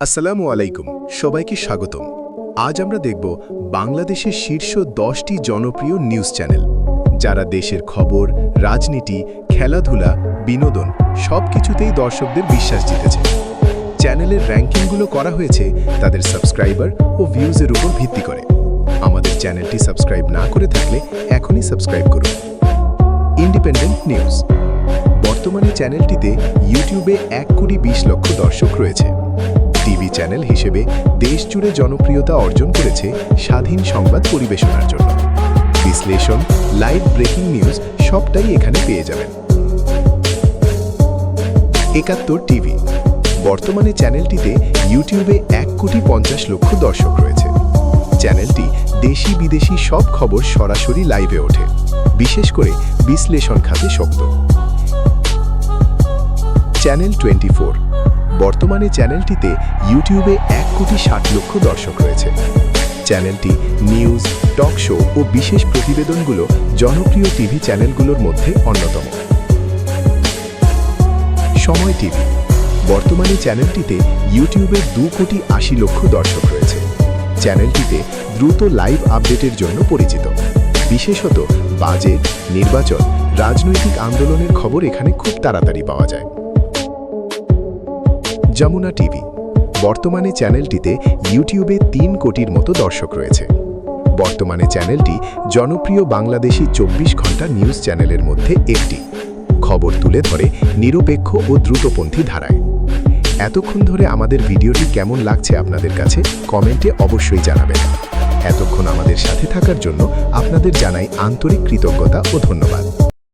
আসসালামু আলাইকুম, সবাইকে স্বাগতম। আজ আমরা দেখব বাংলাদেশের শীর্ষ দশটি জনপ্রিয় নিউজ চ্যানেল, যারা দেশের খবর, রাজনীতি, খেলাধুলা, বিনোদন সব কিছুতেই দর্শকদের বিশ্বাস জিতেছে। চ্যানেলের র্যাঙ্কিংগুলো করা হয়েছে তাদের সাবস্ক্রাইবার ও ভিউজের উপর ভিত্তি করে। আমাদের চ্যানেলটি সাবস্ক্রাইব না করে থাকলে এখনই সাবস্ক্রাইব করুন। Independent news. বর্তমানে চ্যানেলটিতে ইউটিউবে এক কোটি বিশ লক্ষ দর্শক রয়েছে। টিভি চ্যানেল হিসেবে দেশ জুড়ে জনপ্রিয়তা অর্জন করেছে স্বাধীন সংবাদ পরিবেশনার জন্য। বিশ্লেষণ, লাইভ ব্রেকিং নিউজ সবটাই এখানে পেয়ে যাবেন। একাত্তর টিভি। বর্তমানে চ্যানেলটিতে ইউটিউবে এক কোটি পঞ্চাশ লক্ষ দর্শক রয়েছে। চ্যানেলটি দেশি বিদেশি সব খবর সরাসরি লাইভে ওঠে। বিশেষ করে বিশ্লেষণ খাতে শক্ত। চ্যানেল টোয়েন্টি বর্তমানে চ্যানেলটিতে ইউটিউবে এক কোটি ষাট লক্ষ দর্শক রয়েছে। চ্যানেলটি নিউজ, টক শো ও বিশেষ প্রতিবেদনগুলো জনপ্রিয় টিভি চ্যানেলগুলোর মধ্যে অন্যতম। সময় টিভি। বর্তমানে চ্যানেলটিতে ইউটিউবে দু কোটি আশি লক্ষ দর্শক রয়েছে। চ্যানেলটিতে দ্রুত লাইভ আপডেটের জন্য পরিচিত। বিশেষত বাজেট, নির্বাচন, রাজনৈতিক আন্দোলনের খবর এখানে খুব তাড়াতাড়ি পাওয়া যায়। যমুনা টিভি। বর্তমানে চ্যানেলটিতে ইউটিউবে তিন কোটির মতো দর্শক রয়েছে। বর্তমানে চ্যানেলটি জনপ্রিয় বাংলাদেশি চব্বিশ ঘণ্টা নিউজ চ্যানেলের মধ্যে একটি। খবর তুলে ধরে, নিরপেক্ষ ও দ্রুতপন্থী ধারায়। এতক্ষণ ধরে আমাদের ভিডিওটি কেমন লাগছে আপনাদের কাছে, কমেন্টে অবশ্যই জানাবেন। এতক্ষণ আমাদের সাথে থাকার জন্য আপনাদের জানাই আন্তরিক কৃতজ্ঞতা ও ধন্যবাদ।